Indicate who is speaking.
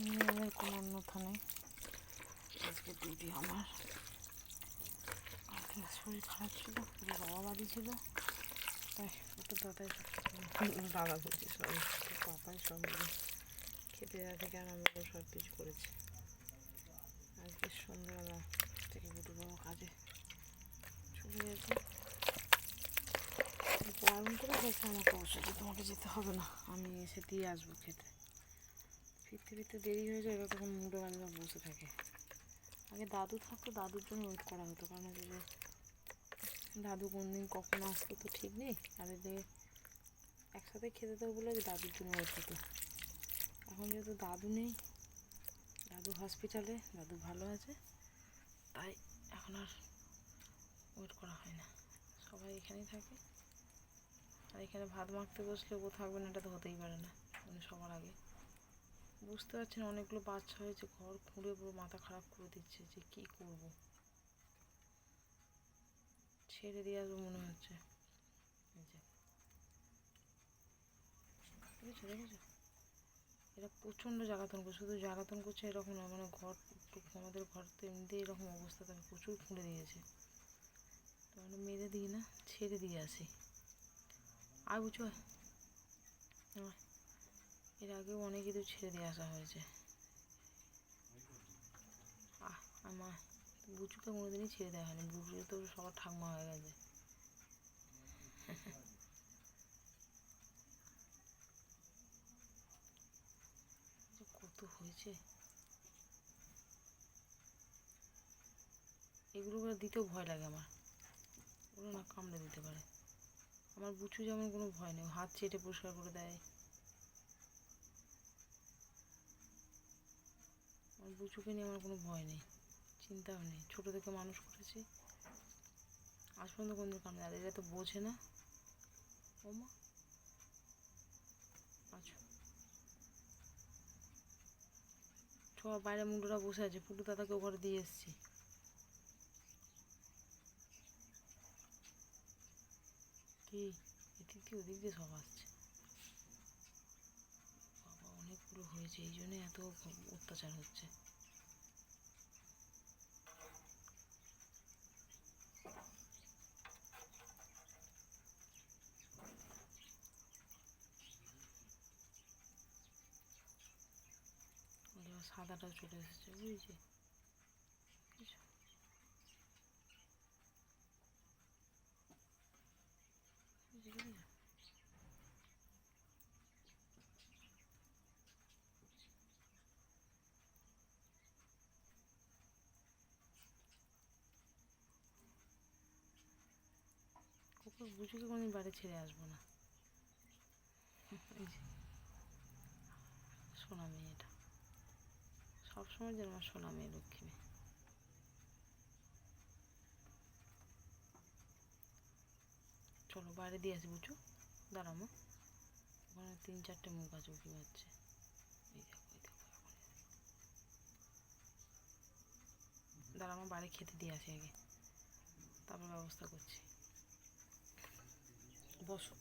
Speaker 1: কোনো অন্যথা নেই আজকে ডিউটি আমার শরীর খারাপ ছিল পুরো বাবা বাড়ি ছিল। তাই ওটা দাদাই দাদা বলছি সব পাপাই সব খেতে দেওয়া থেকে আরম্ভ করে সব কিছু করেছে। আজকে সন্ধ্যাবেলা থেকে বুটু বাবা কাজে চলে যেত বারণ করে গেছে, আমাকে অবশ্য যে তোমাকে যেতে হবে না, আমি এসে দিয়ে আসব খেতে। ফিরতে ফিরতে দেরি হয়ে যায় এবার তখন মুডে বান্ধবা বসে থাকে। আগে দাদু থাকতো, দাদুর জন্য ওয়েট করা হতো, কারণ হচ্ছে যে দাদু দিন কখন আসতো তো ঠিক নেই। আর এদিকে একসাথে খেতে দেবো বলে যে দাদুর জন্য ওয়েট হতো এখন যেহেতু দাদু নেই, দাদু হসপিটালে দাদু ভালো আছে, তাই এখন আর ওয়েট করা হয় না। সবাই এখানেই থাকে। আর এখানে ভাত মাখতে বসলে ও থাকবে না, এটা তো হতেই পারে না মানে সবার আগে। বুঝতে পারছেন অনেকগুলো বাচ্চা হয়েছে, ঘর খুঁড়ে পুরো মাথা খারাপ করে দিচ্ছে যে কী করব। ছেড়ে দিয়ে আসব মনে হচ্ছে। দেখেছ এরা প্রচণ্ড জ্বালাতন করছে, শুধু জ্বালাতন করছে এরকম না মানে ঘর, আমাদের ঘর তো এমনিতেই এরকম অবস্থা তাকে প্রচুর খুঁড়ে দিয়েছে। আমরা মেরে দিই না, ছেড়ে দিয়ে আসি। আয় বুঝো। এর আগেও অনেক কিছু ছেড়ে দিয়ে আসা হয়েছে। আমার বুচুকে কোনোদিনই ছেড়ে দেওয়া হয়নি। বুচু তো সবার ঠাকমা হয়ে গেছে। কত হয়েছে? এগুলো করে দিতেও ভয় লাগে আমার। ওগুলো না কামড়ে দিতে পারে। আমার বুচু যেমন কোনো ভয় নেই হাত চেটে পরিষ্কার করে দেয়। বুচুকে নিয়ে আমার কোনো ভয় নেই, চিন্তাও নেই। ছোটো থেকে মানুষ করেছি। আজ পর্যন্ত কোনো কামড়ে আর এরা তো বোঝে না। ও মা। আচ্ছা। সব বাইরে মুন্ডুরা বসে আছে। পুটু দাদাকে ঘরে দিয়ে এসছি। কি? এদিক দিয়ে ওদিক দিয়ে সব আসছে। বাবা, অনেকগুলো হয়েছে। এই জন্যে এত অত্যাচার হচ্ছে। সাদাটাও চলে এসেছে বুঝেছি বুঝেছ? কুকুর কোনোদিন বাড়ি ছেড়ে আসব না সোনা মেয়েটা সবসময় যেন আমার সোনা মেয়ে লক্ষ্মী মেয়ে। চলো বাইরে দিয়ে আসি বুঝু দাঁড়ামো ওখানে তিন চারটে মুখ আছে, উঁকি মারছে। এখন দাঁড়ামো বাড়ি খেতে দিয়ে আসি আগে। তারপর ব্যবস্থা করছি। বসো।